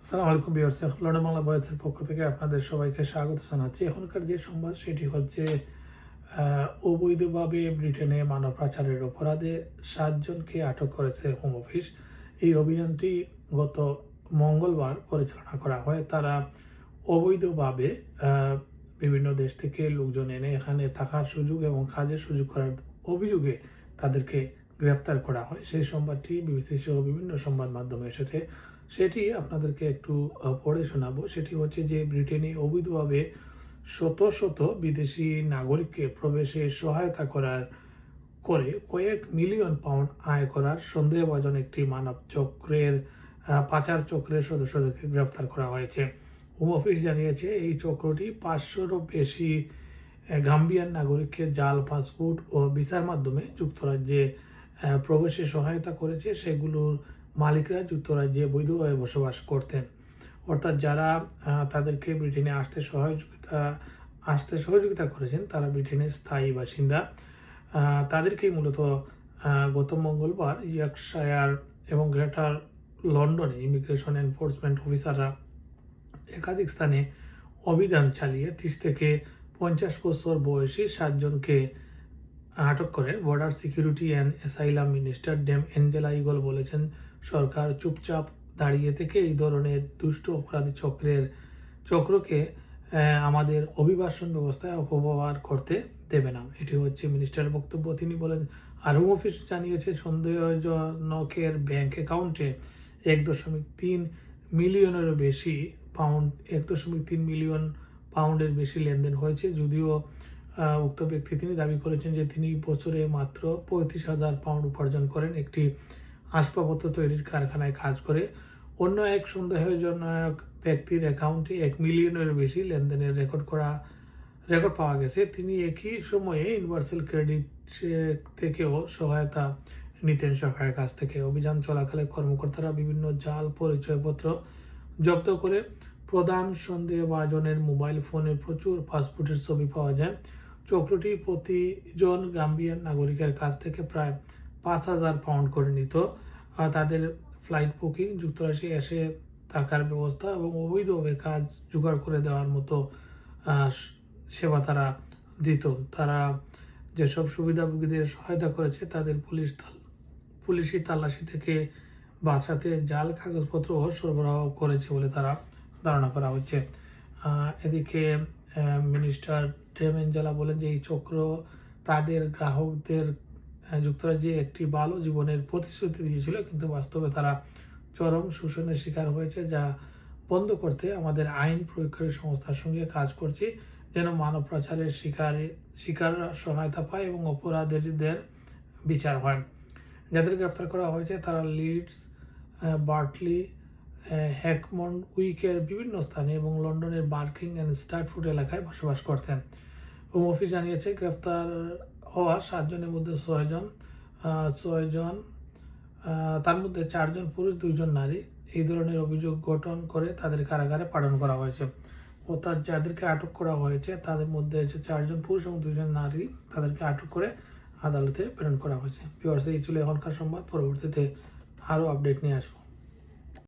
আসসালামু আলাইকুম বাংলা পক্ষ থেকে আপনাদের সবাইকে স্বাগত জানাচ্ছি। এখনকার যে সংবাদ, সেটি হচ্ছে অবৈধভাবে ব্রিটেনে মানব পাচারের অপরাধে সাতজনকে আটক করেছে হোম অফিস। এই অভিযানটি গত মঙ্গলবার পরিচালনা করা হয়। তারা অবৈধভাবে বিভিন্ন দেশ থেকে লোকজন এনে এখানে থাকার সুযোগ এবং কাজের সুযোগ করার অভিযোগে তাদেরকে গ্রেপ্তার করা হয়। সেই সংবাদটি বিবিসি সহ বিভিন্ন সংবাদ মাধ্যমে এসেছে। সেটি আপনাদেরকে একটু পড়ে শোনাবো। সেটি হচ্ছে যে ব্রিটেনে অবৈধভাবে শত শত বিদেশি নাগরিককে প্রবেশে সহায়তা করার, করে কয়েক মিলিয়ন পাউন্ড আয় করার সন্দেহভাজন একটি মানব চক্রের পাচার চক্রের সদস্যদেরকে গ্রেপ্তার করা হয়েছে। হোম অফিস জানিয়েছে, এই চক্রটি পাঁচশোরও বেশি গাম্বিয়ান নাগরিককে জাল, পাসপোর্ট ও ভিসার মাধ্যমে যুক্তরাজ্যে প্রবেশে সহায়তা করেছে, সেগুলোর মালিকরা যুক্তরাজ্যে বৈধভাবে বসবাস করতেন। অর্থাৎ যারা তাদেরকে ব্রিটেনে আসতে সহযোগিতা আসতে সহযোগিতা করেছেন, তারা ব্রিটেনের স্থায়ী বাসিন্দা। তাদেরকেই মূলত গত মঙ্গলবার ইয়র্কশায়ার এবং গ্রেটার লন্ডনে ইমিগ্রেশন এনফোর্সমেন্ট অফিসাররা একাধিক স্থানে অভিযান চালিয়ে ত্রিশ থেকে পঞ্চাশ বছর বয়সী সাতজনকে আটক করে। Border security and asylum minister Dame Angela Eagle বলেছেন, সরকার চুপচাপ দাঁড়িয়ে থেকে এই ধরনের দুষ্ট অপরাধী চক্রের চক্রকে আমাদের অভিবাসন ব্যবস্থায় অপব্যবহার করতে দেবে না। এটি হচ্ছে মিনিস্টারের বক্তব্য। তিনি বলেন আর অফিস জানিয়েছে, সন্দেহজনকের ব্যাংক অ্যাকাউন্টে এক দশমিক তিন মিলিয়নেরও বেশি পাউন্ড এক দশমিক তিন মিলিয়ন পাউন্ডের বেশি লেনদেন হয়েছে। যদিও উক্ত ব্যক্তি তিনি দাবি করেছেন যে তিনি বছরে মাত্র পঁয়ত্রিশ হাজার পাউন্ড উপার্জন করেন একটি আসবাবপত্র তৈরির কারখানায় কাজ করে। অন্য এক সন্দেহজনক ব্যক্তির অ্যাকাউন্টে এক মিলিয়নের বেশি লেনদেনের রেকর্ড করা রেকর্ড পাওয়া গেছে। তিনি একই সময়ে ইউনিভার্সাল ক্রেডিট থেকেও সহায়তা নিতেন সরকারের কাছ থেকে। অভিযান চলাকালে কর্মকর্তারা বিভিন্ন জাল পরিচয়পত্র জব্দ করে প্রধান সন্দেহভাজনের মোবাইল ফোনে প্রচুর পাসপোর্টের ছবি পাওয়া যায়। চক্রটি প্রতিজন গাম্বিয়ান নাগরিকের কাছ থেকে প্রায় পাঁচ হাজার পাউন্ড করে নিত। তাদের ফ্লাইট বুকিং, যুক্তরাষ্ট্রে এসে থাকার ব্যবস্থা এবং অবৈধভাবে কাজ জোগাড় করে দেওয়ার মতো সেবা তারা দিত। তারা যেসব সুবিধাভোগীদের সহায়তা করেছে, তাদের পুলিশ পুলিশি তাল্লাশি থেকে বাঁচাতে জাল, কাগজপত্র সরবরাহ করেছে বলে তারা ধারণা করা হচ্ছে। এদিকে মিনিস্টার ডেমেঞ্জালা বলেন যে এই চক্র তাদের গ্রাহকদের যুক্তরাজ্যে একটি ভালো জীবনের প্রতিশ্রুতি দিয়েছিল, কিন্তু বাস্তবে তারা চরম শোষণের শিকার হয়েছে, যা বন্ধ করতে আমাদের আইন প্রয়োগকারী সংস্থার সঙ্গে কাজ করছি, যেন মানব পাচারের শিকারে, শিকার সহায়তা পায় এবং অপরাধীদের বিচার হয়। যাদের গ্রেফতার করা হয়েছে, তারা লিডস বার্টলি হ্যাকমন্ড, উইকের বিভিন্ন স্থানে এবং লন্ডনের বার্কিং অ্যান্ড স্টার্টফুড এলাকায় বসবাস করতেন। হোম অফিস জানিয়েছে, গ্রেফতার হওয়া সাতজনের মধ্যে ছয়জন ছয়জন তার মধ্যে চারজন পুরুষ, দুইজন নারী। এই ধরনের অভিযোগ গঠন করে তাদের কারাগারে পালন করা হয়েছে। ও তার যাদেরকে আটক করা হয়েছে, তাদের মধ্যে হচ্ছে চারজন পুরুষ এবং দুইজন নারী তাদেরকে আটক করে আদালতে প্রেরণ করা হয়েছে। এই ছিল এখনকার সংবাদ। পরবর্তীতে আরও আপডেট নিয়ে আসব।